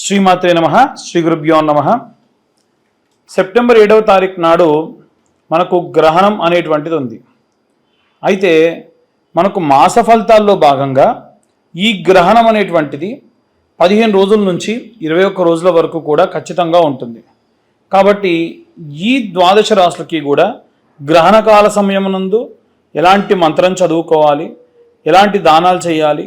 శ్రీమాత్రే నమ శ్రీ గురుభ్యో నమ. సెప్టెంబర్ ఏడవ తారీఖు నాడు మనకు గ్రహణం అనేటువంటిది ఉంది. అయితే మనకు మాస ఫలితాల్లో భాగంగా ఈ గ్రహణం అనేటువంటిది పదిహేను రోజుల నుంచి ఇరవై ఒక్క రోజుల వరకు కూడా ఖచ్చితంగా ఉంటుంది. కాబట్టి ఈ ద్వాదశ రాశులకి కూడా గ్రహణకాల సమయమునందు ఎలాంటి మంత్రం చదువుకోవాలి ఎలాంటి దానాలు చేయాలి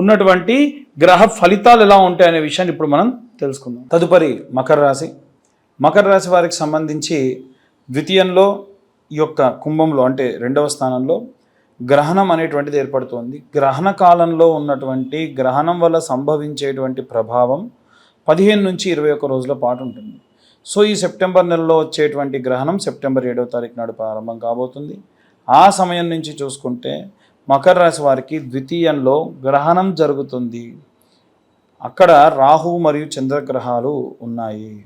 ఉన్నటువంటి గ్రహ ఫలితాలు ఎలా ఉంటాయనే విషయాన్ని ఇప్పుడు మనం తెలుసుకుందాం. తదుపరి మకర రాశి. మకర రాశి వారికి సంబంధించి ద్వితీయంలో ఈ యొక్క కుంభంలో అంటే రెండవ స్థానంలో గ్రహణం అనేటువంటిది ఏర్పడుతోంది. గ్రహణ కాలంలో ఉన్నటువంటి గ్రహణం వల్ల సంభవించేటువంటి ప్రభావం పదిహేను నుంచి ఇరవై ఒక్క రోజుల పాటు ఉంటుంది. సో ఈ సెప్టెంబర్ నెలలో వచ్చేటువంటి గ్రహణం సెప్టెంబర్ ఏడవ తారీఖు నాడు ప్రారంభం కాబోతుంది. ఆ సమయం నుంచి చూసుకుంటే మకర రాశి వారికి ద్వితీయంలో గ్రహణం జరుగుతుంది. అక్కడ రాహు మరియు చంద్రగ్రహాలు ఉన్నాయి.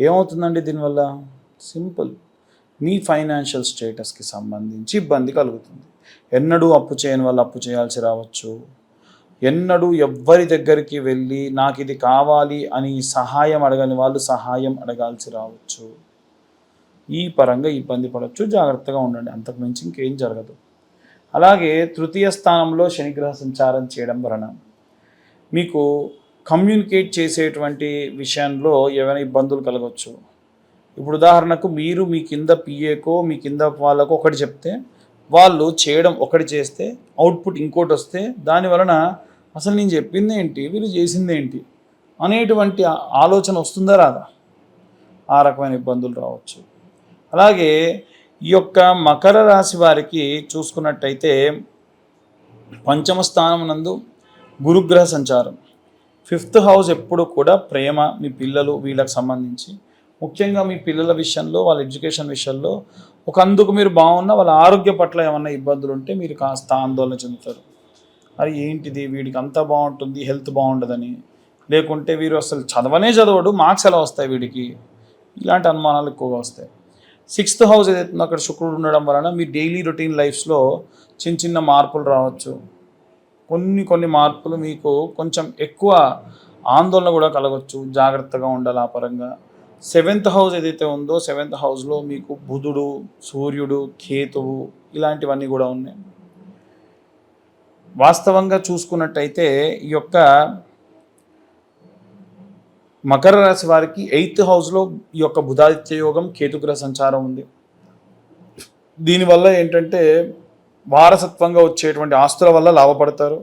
ఏమవుతుందండి దీనివల్ల? సింపుల్. మీ ఫైనాన్షియల్ స్టేటస్కి సంబంధించి ఇబ్బంది కలుగుతుంది. ఎన్నడూ అప్పు చేయని వాళ్ళు అప్పు చేయాల్సి రావచ్చు. ఎన్నడూ ఎవ్వరి దగ్గరికి వెళ్ళి నాకు ఇది కావాలి అని సహాయం అడగని వాళ్ళు సహాయం అడగాల్సి రావచ్చు. ఈ పరంగా ఇబ్బంది పడవచ్చు జాగ్రత్తగా ఉండండి. అంతకు మించి ఇంకేం జరగదు. అలాగే తృతీయ స్థానంలో శనిగ్రహ సంచారం చేయడం వలన మీకు కమ్యూనికేట్ చేసేటువంటి విషయంలో ఏమైనా ఇబ్బందులు కలగవచ్చు ఇప్పుడు ఉదాహరణకు మీరు మీ కింద పిఏకో మీ కింద వాళ్ళకో ఒకటి చెప్తే వాళ్ళు చేయడం ఒకటి చేస్తే అవుట్పుట్ ఇంకోటి వస్తే దాని వలన అసలు నేను చెప్పింది ఏంటి వీళ్ళు చేసింది ఏంటి అనేటువంటి ఆలోచన వస్తుందా రాదా? ఆ రకమైన ఇబ్బందులు రావచ్చు. అలాగే ఈ యొక్క మకర రాశి వారికి చూసుకున్నట్టయితే పంచమ స్థానం నందు గురుగ్రహ సంచారం. ఫిఫ్త్ హౌస్ ఎప్పుడు కూడా ప్రేమ మీ పిల్లలు వీళ్ళకి సంబంధించి. ముఖ్యంగా మీ పిల్లల విషయంలో వాళ్ళ ఎడ్యుకేషన్ విషయంలో ఒక అందుకు మీరు బాగున్నా వాళ్ళ ఆరోగ్య పట్ల ఏమన్నా ఇబ్బందులు ఉంటే మీరు కాస్త ఆందోళన చెందుతారు. అది ఏంటిది? వీడికి అంతా బాగుంటుంది హెల్త్ బాగుండదని. లేకుంటే వీరు అసలు చదవనే చదవడు మార్క్స్ ఎలా వస్తాయి వీడికి? ఇలాంటి అనుమానాలు ఎక్కువగా వస్తాయి. సిక్స్త్ హౌస్ ఏదైతుందో అక్కడ శుక్రుడు ఉండడం వలన మీ డైలీ రొటీన్ లైఫ్స్లో చిన్న చిన్న మార్పులు రావచ్చు. కొన్ని కొన్ని మార్పులు మీకు కొంచెం ఎక్కువ ఆందోళన కూడా కలగవచ్చు జాగ్రత్తగా ఉండాలి ఆ పరంగా. సెవెంత్ హౌస్ ఏదైతే ఉందో సెవెంత్ హౌస్లో మీకు బుధుడు సూర్యుడు కేతువు ఇలాంటివన్నీ కూడా ఉన్నాయి. వాస్తవంగా చూసుకున్నట్టయితే ఈ యొక్క మకర రాశి వారికి ఎయిత్ హౌస్లో ఈ యొక్క బుధాదిత్య యోగం కేతుగ్రహ సంచారం ఉంది. దీనివల్ల ఏంటంటే వారసత్వంగా వచ్చేటువంటి ఆస్తుల వల్ల లాభపడతారు.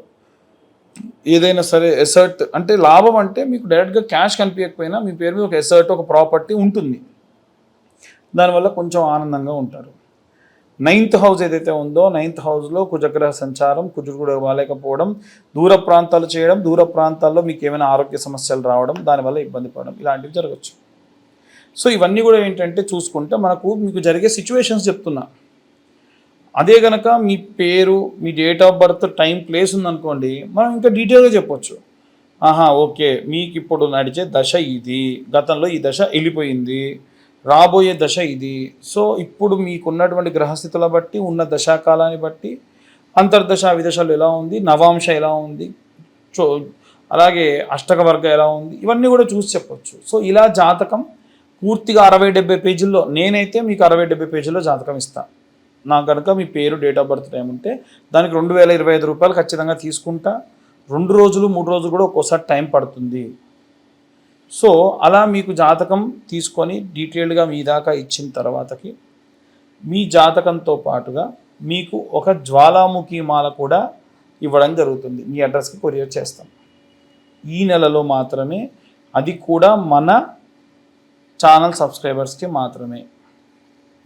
ఏదైనా సరే ఎసర్ట్ అంటే లాభం అంటే మీకు డైరెక్ట్గా క్యాష్ కనిపించకపోయినా మీ పేరు మీద ఒక ఎసర్ట్ ఒక ప్రాపర్టీ ఉంటుంది. దానివల్ల కొంచెం ఆనందంగా ఉంటారు. నైన్త్ హౌస్ ఏదైతే ఉందో నైన్త్ హౌస్లో కుజగ్రహ సంచారం కుజుడు కూడా దూర ప్రాంతాలు చేయడం దూర ప్రాంతాల్లో మీకు ఏమైనా ఆరోగ్య సమస్యలు రావడం దానివల్ల ఇబ్బంది పడడం ఇలాంటివి జరగచ్చు. సో ఇవన్నీ కూడా ఏంటంటే చూసుకుంటే మనకు మీకు జరిగే సిచ్యువేషన్స్ చెప్తున్నా. అదే గనక మీ పేరు మీ date of birth time place ఉందనుకోండి మనం ఇంకా డీటెయిల్గా చెప్పొచ్చు. ఆహా ఓకే మీకు ఇప్పుడు నడిచే దశ ఇది. గతంలో ఈ దశ వెళ్ళిపోయింది. రాబోయే దశ ఇది. సో ఇప్పుడు మీకున్నటువంటి గ్రహస్థితుల బట్టి ఉన్న దశాకాలాన్ని బట్టి అంతర్దశ విదశలు ఎలా ఉంది నవాంశ ఎలా ఉంది చో అలాగే అష్టక వర్గం ఎలా ఉంది ఇవన్నీ కూడా చూసి చెప్పొచ్చు. సో ఇలా జాతకం పూర్తిగా అరవై డెబ్బై పేజీల్లో నేనైతే మీకు అరవై డెబ్బై పేజీల్లో జాతకం ఇస్తాను నాకు కనుక మీ పేరు డేట్ ఆఫ్ బర్త్ టైం ఉంటే దానికి రెండు వేల ఇరవై ఐదు రూపాయలు ఖచ్చితంగా తీసుకుంటా. రెండు రోజులు మూడు రోజులు కూడా ఒక్కోసారి టైం పడుతుంది. సో అలా మీకు జాతకం తీసుకొని డీటెయిల్డ్గా మీ దాకా ఇచ్చిన తర్వాతకి మీ జాతకంతో పాటుగా మీకు ఒక జ్వాలాముఖి మాల కూడా ఇవ్వడం జరుగుతుంది. మీ అడ్రస్కి కొరియర్ చేస్తాం. ఈ నెలలో మాత్రమే అది కూడా మన ఛానల్ సబ్స్క్రైబర్స్కి మాత్రమే.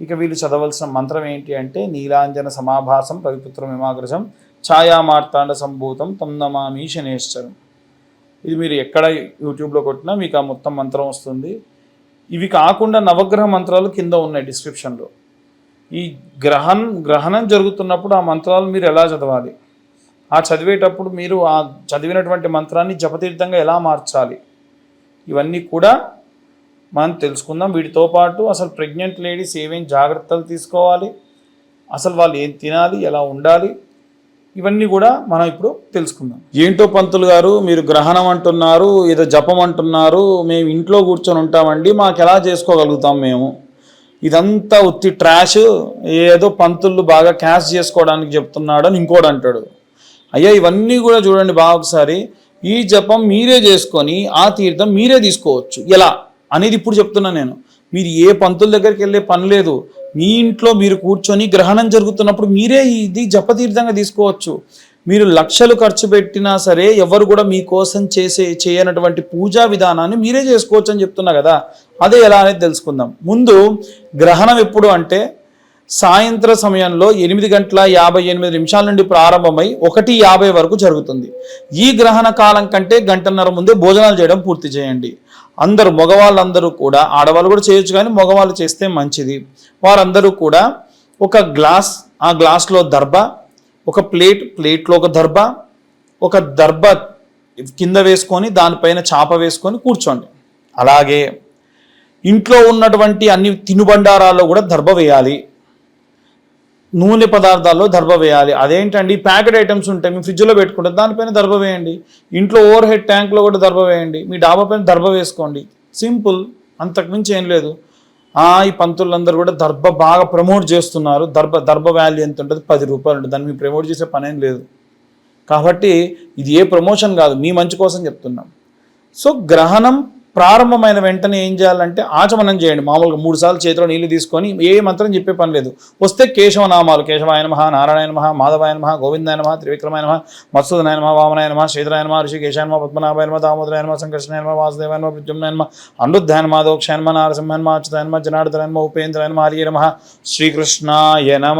ఇక వీళ్ళు చదవలసిన మంత్రం ఏంటి అంటే నీలాంజన సమాభాసం రవిపుత్రం హిమాగ్రజం ఛాయామార్తాండ సంభూతం తం నమామి శనేశ్వరం. ఇది మీరు ఎక్కడ యూట్యూబ్లో కొట్టినా మీకు ఆ మొత్తం మంత్రం వస్తుంది. ఇవి కాకుండా నవగ్రహ మంత్రాలు కింద ఉన్నాయి డిస్క్రిప్షన్లో. ఈ గ్రహం గ్రహణం జరుగుతున్నప్పుడు ఆ మంత్రాలు మీరు ఎలా చదవాలి? ఆ చదివేటప్పుడు మీరు ఆ చదివినటువంటి మంత్రాన్ని జపతీర్థంగా ఎలా మార్చాలి? ఇవన్నీ కూడా మనం తెలుసుకుందాం. వీటితో పాటు అసలు ప్రెగ్నెంట్ లేడీస్ ఏమేం జాగ్రత్తలు తీసుకోవాలి? అసలు వాళ్ళు ఏం తినాలి? ఎలా ఉండాలి? ఇవన్నీ కూడా మనం ఇప్పుడు తెలుసుకుందాం. ఏంటో పంతులు గారు మీరు గ్రహణం అంటున్నారు ఏదో జపం అంటున్నారు మేము ఇంట్లో కూర్చొని ఉంటామండి మాకు ఎలా చేసుకోగలుగుతాం మేము? ఇదంతా ఉత్తి ట్రాష్ ఏదో పంతులు బాగా క్యాష్ చేసుకోవడానికి చెప్తున్నాడు అని ఇంకోటి అంటాడు. అయ్యా ఇవన్నీ కూడా చూడండి బాగా ఒకసారి. ఈ జపం మీరే చేసుకొని ఆ తీర్థం మీరే తీసుకోవచ్చు. ఎలా? అనేది ఇప్పుడు చెప్తున్నా నేను. మీరు ఏ పంతుల దగ్గరికి వెళ్ళే పని లేదు. మీ ఇంట్లో మీరు కూర్చొని గ్రహణం జరుగుతున్నప్పుడు మీరే ఇది జపతీర్థంగా తీసుకోవచ్చు. మీరు లక్షలు ఖర్చు పెట్టినా సరే ఎవరు కూడా మీకోసం చేసే చేయనటువంటి పూజా విధానాన్ని మీరే చేసుకోవచ్చు అని చెప్తున్నా కదా. అదే ఎలా అనేది తెలుసుకుందాం. ముందు గ్రహణం ఎప్పుడు అంటే సాయంత్ర సమయంలో ఎనిమిది గంటల యాభై ఎనిమిది నిమిషాల నుండి ప్రారంభమై ఒకటి యాభై వరకు జరుగుతుంది. ఈ గ్రహణ కాలం కంటే గంటన్నర ముందే భోజనాలు చేయడం పూర్తి చేయండి. అందరూ మగవాళ్ళందరూ కూడా ఆడవాళ్ళు కూడా చేయొచ్చు కానీ మగవాళ్ళు చేస్తే మంచిది. వారందరూ కూడా ఒక గ్లాస్ ఆ గ్లాస్లో దర్భ ఒక ప్లేట్ ప్లేట్లో ఒక దర్భ ఒక దర్భ కింద వేసుకొని దానిపైన చాప వేసుకొని కూర్చోండి. అలాగే ఇంట్లో ఉన్నటువంటి అన్ని తినుబండారాల్లో కూడా దర్భ వేయాలి. నూనె పదార్థాల్లో దర్భ వేయాలి. అదేంటండి? ప్యాకెట్ ఐటమ్స్ ఉంటాయి మీ ఫ్రిడ్జ్లో పెట్టుకుంటే. దానిపైన దర్భ వేయండి. ఇంట్లో ఓవర్ హెడ్ ట్యాంక్లో కూడా దర్భ వేయండి. మీ డాబా పైన దర్భ వేసుకోండి. సింపుల్ అంతకుమించి ఏం లేదు. ఆ, ఈ పంతులందరూ కూడా దర్భ బాగా ప్రమోట్ చేస్తున్నారు. దర్భ దర్భ వాల్యూ ఎంత ఉంటుంది? పది రూపాయలు ఉంటుంది. దాన్ని మీరు ప్రమోట్ చేసే పనేం లేదు. కాబట్టి ఇది ఏ ప్రమోషన్ కాదు. మీ మంచి కోసం చెప్తున్నాం. సో గ్రహణం ప్రారంభమైన వెంటనే ఏం చేయాలంటే ఆచమనం చేయండి. మామూలుగా మూడు సార్లు చేతిలో నీళ్ళు తీసుకొని ఏ మంత్రం చెప్పే పని లేదు. వస్తే కేశవనామాలు కేశవాయన మహా నారాయణ మహా మాధవాయన మహా గోవిందాయన మహా త్రివిక్రమాయన మహా మత్సూదనాయ మహా వామనాయన మహా శ్రీధరాయన మహా ఋషికేశాయన మహా పద్మనాభాయన మహా దామోదరాయన మహా సంకర్షణాయ మహా వాసుదేవాయన మహా ప్రద్యుమ్నాయన మహా అనుద్ధాయన మహా దోక్షాయన మహా నారసింహాయ మహా అచ్యుతాయన మహా జనార్దనాయన మహా ఉపేంద్రాయన మహా హరియన మహా శ్రీకృష్ణాయ నమ.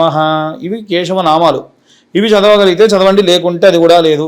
ఇవి కేశవనామాలు. ఇవి చదవగలిగితే చదవండి లేకుంటే అది కూడా లేదు.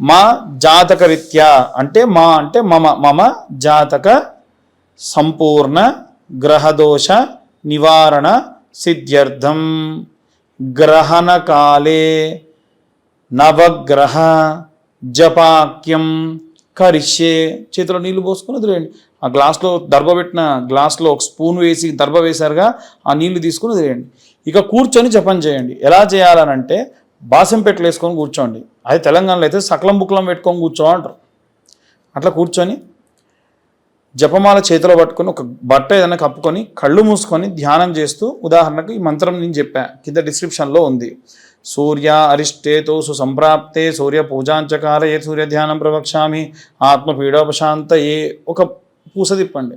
మా జాతక రీత్యా అంటే మా అంటే మమ మమ జాతక సంపూర్ణ గ్రహదోష నివారణ సిద్ధ్యర్థం. గ్రహణకాలే నవగ్రహ జపాక్యం కరిష్యే. చేతిలో నీళ్ళు పోసుకొని వదిలేయండి ఆ గ్లాస్లో దర్భ పెట్టిన గ్లాస్లో ఒక స్పూన్ వేసి దర్భ వేశారుగా ఆ నీళ్ళు తీసుకుని వదిలేయండి ఇక కూర్చొని జపం చేయండి. ఎలా చేయాలనంటే బాసం వేసుకొని కూర్చోండి. అది తెలంగాణలో అయితే సకలం బుక్లం పెట్టుకొని కూర్చో అంటారు అట్లా కూర్చొని జపమాల చేతిలో పట్టుకొని ఒక బట్ట ఏదైనా కప్పుకొని కళ్ళు మూసుకొని ధ్యానం చేస్తూ ఉదాహరణకు ఈ మంత్రం నేను చెప్పా కింద డిస్క్రిప్షన్లో ఉంది. సూర్య అరిష్టేతో సుసంప్రాప్తే సూర్య పూజాంచకార ఏ సూర్య ధ్యానం ప్రవక్షామి ఆత్మ పీడోపశాంత ఏ ఒక పూస తిప్పండి.